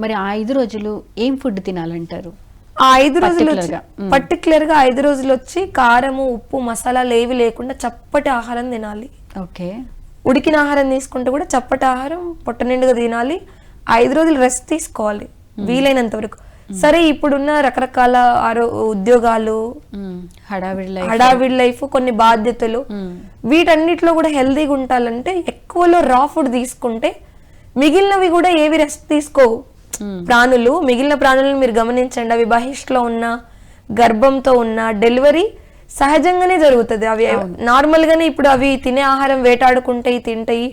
మరి ఆ ఐదు రోజులు ఏం ఫుడ్ తినాలంటారు? ఆ ఐదు రోజులు. పర్టికులర్గా ఐదు రోజులు వచ్చి కారము ఉప్పు మసాలాలు ఏవి లేకుండా చప్పటి ఆహారం తినాలి. ఓకే. ఉడికిన ఆహారం తీసుకుంటే కూడా చప్పటి ఆహారం పొట్ట నిండుగా తినాలి. ఐదు రోజులు రెస్ట్ తీసుకోవాలి. వీలైనంత వరకు. సరే ఇప్పుడున్న రకరకాల ఆరో ఉద్యోగాలు. హడావిడి లైఫ్. హడావిడి లైఫ్ కొన్ని బాధ్యతలు. వీటన్నిటిలో కూడా హెల్తీగా ఉండాలంటే ఎక్కువలో రా ఫుడ్ తీసుకుంటే మిగిలినవి కూడా ఏవి రెస్ట్ తీసుకోవు. ప్రాణులు మిగిలిన ప్రాణులను మీరు గమనించండి. అవి బహిష్లో ఉన్న గర్భంతో ఉన్న డెలివరీ సహజంగానే జరుగుతుంది. అవి నార్మల్ గానే ఇప్పుడు అవి తినే ఆహారం వేటాడుకుంటాయి తింటాయి.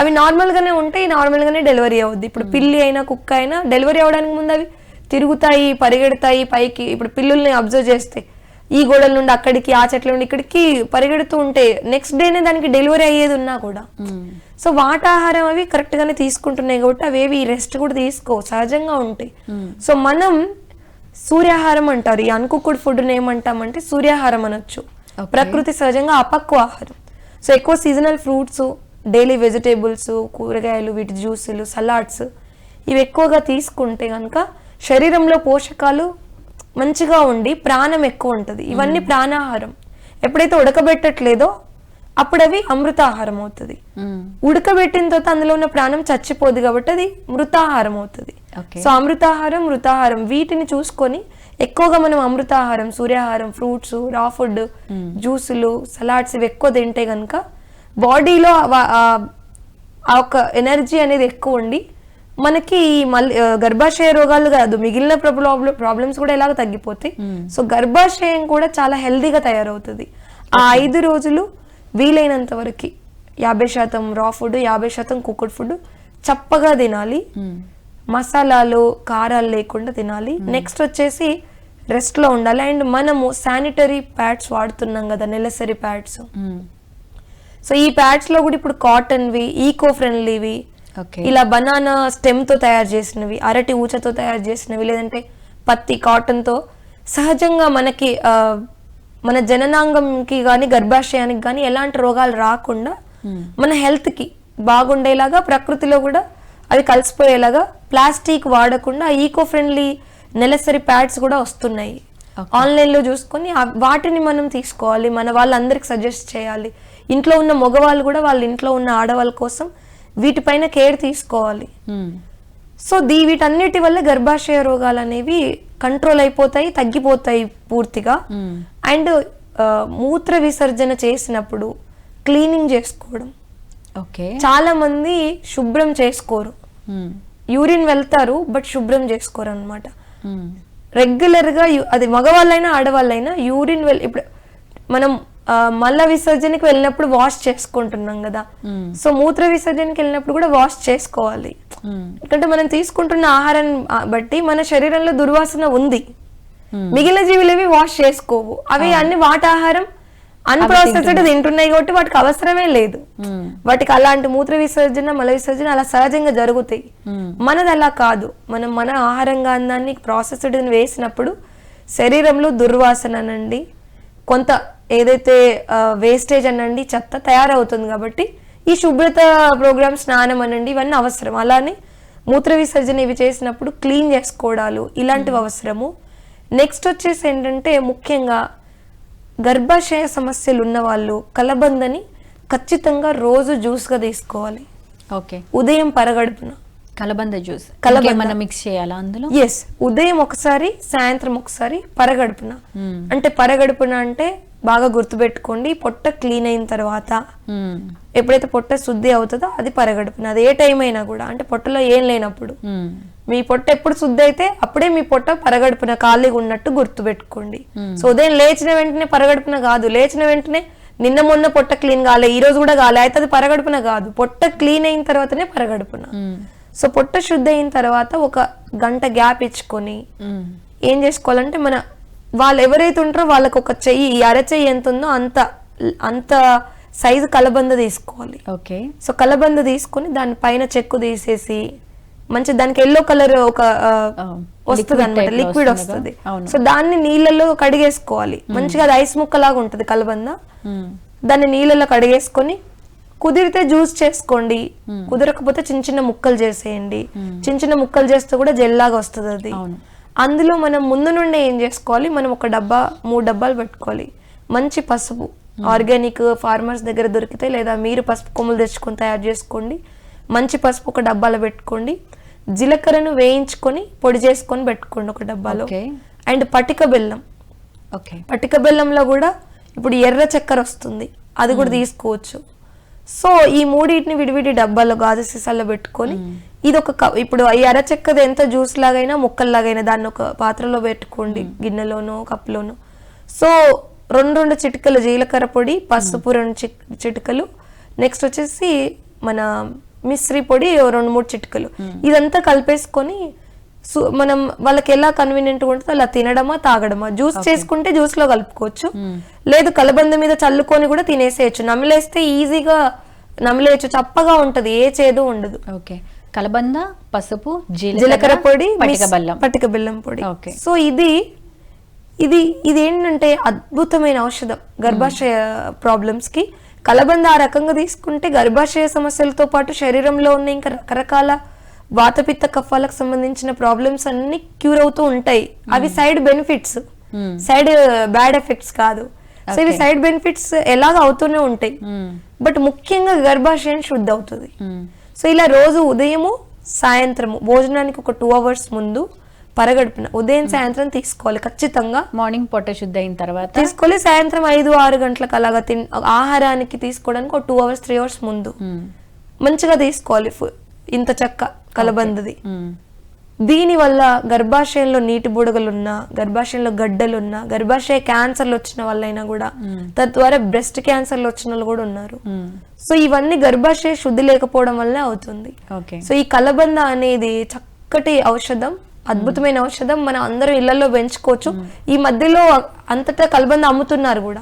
అవి నార్మల్ గానే ఉంటాయి నార్మల్ గానే డెలివరీ అవుద్ది. ఇప్పుడు పిల్లి అయినా కుక్క అయినా డెలివరీ అవడానికి ముందు అవి తిరుగుతాయి పరిగెడతాయి పైకి ఇప్పుడు పిల్లుల్ని అబ్జర్వ్ చేస్తే ఈ గోడల నుండి అక్కడికి ఆ చెట్ల నుండి ఇక్కడికి పరిగెడుతూ ఉంటే నెక్స్ట్ డేనే దానికి డెలివరీ అయ్యేది ఉన్నా కూడా. సో వాటాహారం అవి కరెక్ట్ గానే తీసుకుంటున్నాయి కాబట్టి అవేవి రెస్ట్ కూడా తీసుకో సహజంగా ఉంటాయి. సో మనం సూర్యాహారం అంటారు. ఈ అన్కుక్కుడ్ ఫుడ్ ఏమంటామంటే సూర్యాహారం అనొచ్చు. ప్రకృతి సహజంగా అపక్వ ఆహారం. సో ఎక్కువ సీజనల్ ఫ్రూట్స్ డైలీ వెజిటేబుల్స్ కూరగాయలు వీటి జ్యూసులు సలాడ్స్ ఇవి ఎక్కువగా తీసుకుంటే కనుక శరీరంలో పోషకాలు మంచిగా ఉండి ప్రాణం ఎక్కువ ఉంటుంది. ఇవన్నీ ప్రాణాహారం. ఎప్పుడైతే ఉడకబెట్టట్లేదో అప్పుడు అవి అమృతాహారం అవుతుంది. ఉడకబెట్టిన తర్వాత అందులో ఉన్న ప్రాణం చచ్చిపోదు కాబట్టి అది మృతాహారం అవుతుంది. సో అమృతాహారం మృతాహారం వీటిని చూసుకొని ఎక్కువగా మనం అమృతాహారం సూర్యాహారం ఫ్రూట్స్ రా ఫుడ్ జ్యూసులు సలాడ్స్ ఇవి ఎక్కువ తింటే కనుక బాడీలో ఆ ఒక ఎనర్జీ అనేది ఎక్కువ ఉండి మనకి ఈ మళ్ళీ గర్భాశయ రోగాలు కాదు మిగిలిన ప్రాబ్లం ప్రాబ్లమ్స్ కూడా ఎలాగ తగ్గిపోతాయి. సో గర్భాశయం కూడా చాలా హెల్దీగా తయారవుతుంది. ఆ ఐదు రోజులు వీలైనంత వరకు యాభై శాతం రా ఫుడ్ యాభై శాతం కుక్కడ్ ఫుడ్ చప్పగా తినాలి. మ్మ్. మసాలాలు కారాలు లేకుండా తినాలి. నెక్స్ట్ వచ్చేసి rest లో ఉండాలి. అండ్ మనము శానిటరీ ప్యాడ్స్ వాడుతున్నాం కదా నెలసరి ప్యాడ్స్. సో ఈ ప్యాడ్స్లో కూడా ఇప్పుడు కాటన్వి ఈకో ఫ్రెండ్లీవి ఇలా బనానా స్టెమ్తో తయారు చేసినవి అరటి ఊచతో తయారు చేసినవి లేదంటే పత్తి కాటన్తో సహజంగా మనకి మన జననాంగంకి కానీ గర్భాశయానికి కానీ ఎలాంటి రోగాలు రాకుండా మన హెల్త్కి బాగుండేలాగా ప్రకృతిలో కూడా అవి కలిసిపోయేలాగా ప్లాస్టిక్ వాడకుండా ఈకో ఫ్రెండ్లీ నెలసరి ప్యాడ్స్ కూడా వస్తున్నాయి. ఆన్లైన్లో చూసుకొని వాటిని మనం తీసుకోవాలి మన వాళ్ళందరికి సజెస్ట్ చేయాలి. ఇంట్లో ఉన్న మగవాళ్ళు కూడా వాళ్ళ ఇంట్లో ఉన్న ఆడవాళ్ళ కోసం వీటిపైన కేర్ తీసుకోవాలి. సో దీ వీటన్నిటి వల్ల గర్భాశయ రోగాలు అనేవి కంట్రోల్ అయిపోతాయి తగ్గిపోతాయి పూర్తిగా. అండ్ మూత్ర విసర్జన చేసినప్పుడు క్లీనింగ్ చేసుకోవడం ఓకే చాలా మంది శుభ్రం చేసుకోరు. యూరిన్ వెళ్తారు బట్ శుభ్రం చేసుకోరు అనమాట. రెగ్యులర్గా అది మగవాళ్ళైనా ఆడవాళ్ళైనా యూరిన్ వెల్ ఇప్పుడు మనం మల విసర్జనకి వెళ్ళినప్పుడు వాష్ చేసుకుంటున్నాం కదా. సో మూత్ర విసర్జనకి వెళ్ళినప్పుడు కూడా వాష్ చేసుకోవాలి మ్మ్. ఎందుకంటే మనం తీసుకుంటున్న ఆహారం ఆ, బట్టి మన శరీరంలో దుర్వాసన ఉంది మ్మ్. మిగిలిన జీవులేవి వాష్ చేసుకోవు అవి అన్ని వాటి ఆహారం అన్ప్రాసెస్డ్ తింటున్నాయి కాబట్టి వాటికి అవసరమే లేదు. వాటికి అలాంటి మూత్ర విసర్జన మల విసర్జన అలా సహజంగా జరుగుతాయి. మనది అలా కాదు మనం మన ఆహారంగా దాన్ని ప్రాసెస్డ్ వేసినప్పుడు శరీరంలో దుర్వాసన అనండి కొంత ఏదైతే వేస్టేజ్ అనండి చెత్త తయారవుతుంది కాబట్టి ఈ శుభ్రత ప్రోగ్రామ్ స్నానం అనండి ఇవన్నీ అవసరం. అలానే మూత్ర విసర్జన ఇవి చేసినప్పుడు క్లీన్ చేసుకోవడాలు ఇలాంటివి అవసరము. నెక్స్ట్ వచ్చేసి ఏంటంటే ముఖ్యంగా గర్భాశయ సమస్యలు ఉన్న వాళ్ళు కలబందని ఖచ్చితంగా రోజు జ్యూస్గా తీసుకోవాలి. ఓకే. ఉదయం పరగడుపున. కలబంద జ్యూస్. కలబంద. మనం మిక్స్ చేయాలా అందులో? ఎస్ ఉదయం ఒకసారి సాయంత్రం ఒకసారి పరగడుపున. అంటే పరగడుపున అంటే బాగా గుర్తుపెట్టుకోండి పొట్ట క్లీన్ అయిన తర్వాత. ఎప్పుడైతే పొట్ట శుద్ధి అవుతుందో అది పరగడుపున అది ఏ టైం అయినా కూడా అంటే పొట్టలో ఏం లేనప్పుడు. మీ పొట్ట ఎప్పుడు శుద్ధి అయితే అప్పుడే మీ పొట్ట పరగడుపున ఖాళీగా ఉన్నట్టు గుర్తుపెట్టుకోండి సో ఉదయం లేచిన వెంటనే పరగడుపున కాదు లేచిన వెంటనే నిన్న మొన్న పొట్ట క్లీన్ కాలే ఈ రోజు కూడా కాలే అయితే అది పరగడుపున కాదు పొట్ట క్లీన్ అయిన తర్వాతనే పరగడుపున. సో పొట్ట శుద్ధి అయిన తర్వాత ఒక గంట గ్యాప్ ఇచ్చుకొని. ఏం చేసుకోవాలంటే మన వాళ్ళు ఎవరైతే ఉంటారో వాళ్ళకి ఒక చెయ్యి ఈ అరచెయ్యి ఎంత ఉందో అంత అంత సైజు కలబంద తీసుకోవాలి. ఓకే. సో కలబంద తీసుకొని దాని పైన చెక్కు తీసేసి మంచి దానికి ఎల్లో కలర్ ఒక వస్తుంది అనమాట లిక్విడ్ వస్తుంది. సో దాన్ని నీళ్ళలో కడిగేసుకోవాలి. మంచిగా అది ఐస్ ముక్కలాగా ఉంటుంది కలబంద. దాన్ని నీళ్ళలో కడిగేసుకొని కుదిరితే జ్యూస్ చేసుకోండి. కుదరకపోతే చిన్న చిన్న ముక్కలు చేసేయండి. చిన్న చిన్న ముక్కలు చేస్తే కూడా జెల్లాగా వస్తుంది అది అందులో మనం ముందు నుండే ఏం చేసుకోవాలి? మనం ఒక డబ్బా మూడు డబ్బాలు పెట్టుకోవాలి. మంచి పసుపు. ఆర్గానిక్ ఫార్మర్స్ దగ్గర దొరికితే లేదా మీరు పసుపు కొమ్ములు తెచ్చుకొని తయారు చేసుకోండి. మంచి పసుపు ఒక డబ్బాలో పెట్టుకోండి. జీలకర్రను వేయించుకొని పొడి చేసుకొని పెట్టుకోండి ఒక డబ్బాలో. అండ్ పటిక బెల్లం. ఓకే. పటిక బెల్లంలో కూడా ఇప్పుడు ఎర్ర చక్కెర వస్తుంది. అది కూడా తీసుకోవచ్చు. సో ఈ మూడింటిని విడివిడి డబ్బాలో గాజు సీసాల్లో పెట్టుకొని ఇది ఒక ఇప్పుడు ఈ ఎంత జ్యూస్ లాగైనా ముక్కల్లాగైనా దాన్ని ఒక పాత్రలో పెట్టుకోండి గిన్నెలోనో కప్లోనో సో రెండు రెండు చిటికలు జీలకర్ర పొడి పసుపు రెండు చిట్- చిటికలు. నెక్స్ట్ వచ్చేసి మన మిశ్రీ పొడి రెండు మూడు చిటికలు. ఇదంతా కలిపేసుకొని సు- మనం వాళ్ళకి ఎలా కన్వీనియంట్ ఉంటుందో అలా తినడమా తాగడమా జ్యూస్ చేసుకుంటే జ్యూస్లో కలుపుకోవచ్చు లేదు కలబంద మీద చల్లుకొని కూడా తినేసేయచ్చు. నమిలేస్తే ఈజీగా నమిలేయచ్చు. చప్పగా ఉంటది ఏ చేదు ఉండదు. ఓకే. కలబంద పసుపు జీలకర్ర పొడి పటిక మిస్- బెల్లం. పటిక బెల్లం పొడి. సో ఇది ఇది ఇది ఏంటంటే అద్భుతమైన ఔషధం గర్భాశయ ప్రాబ్లమ్స్కి కలబంద ఆ రకంగా తీసుకుంటే గర్భాశయ సమస్యలతో పాటు శరీరంలో ఉన్న ఇంకా రకరకాల వాతపిత్త కఫాలకు సంబంధించిన ప్రాబ్లమ్స్ అన్ని క్యూర్ అవుతూ ఉంటాయి. అవి side benefits Hmm. Side bad effects కాదు. సో ఇవి సైడ్ బెనిఫిట్స్ ఎలాగ అవుతూనే ఉంటాయి. బట్ ముఖ్యంగా గర్భాశయం శుద్ధి అవుతుంది. సో ఇలా రోజు ఉదయము సాయంత్రము భోజనానికి ఒక టూ అవర్స్ ముందు పరగడుపున ఉదయం సాయంత్రం తీసుకోవాలి ఖచ్చితంగా. మార్నింగ్ పొట్ట శుద్ధి అయిన తర్వాత తీసుకోవాలి. సాయంత్రం ఐదు ఆరు గంటలకు అలాగా తిన్ ఆహారానికి తీసుకోవడానికి ఒక టూ అవర్స్ త్రీ అవర్స్ ముందు. మంచిగా తీసుకోవాలి ఇంత చెక్క. కలబందది. మ్మ్. దీని వల్ల గర్భాశయంలో నీటి బుడగలున్నా గర్భాశయంలో గడ్డలున్నా గర్భాశయ క్యాన్సర్లు వచ్చిన వాళ్ళైనా కూడా తద్వారా బ్రెస్ట్ క్యాన్సర్లు వచ్చిన వాళ్ళు కూడా ఉన్నారు. మ్మ్. సో ఇవన్నీ గర్భాశయ శుద్ధి లేకపోవడం వల్లే అవుతుంది. సో ఈ కలబంద అనేది చక్కటి ఔషధం అద్భుతమైన ఔషధం. మనం అందరం ఇళ్ళలో పెంచుకోవచ్చు. ఈ మధ్యలో అంతటా కలబంద అమ్ముతున్నారు కూడా.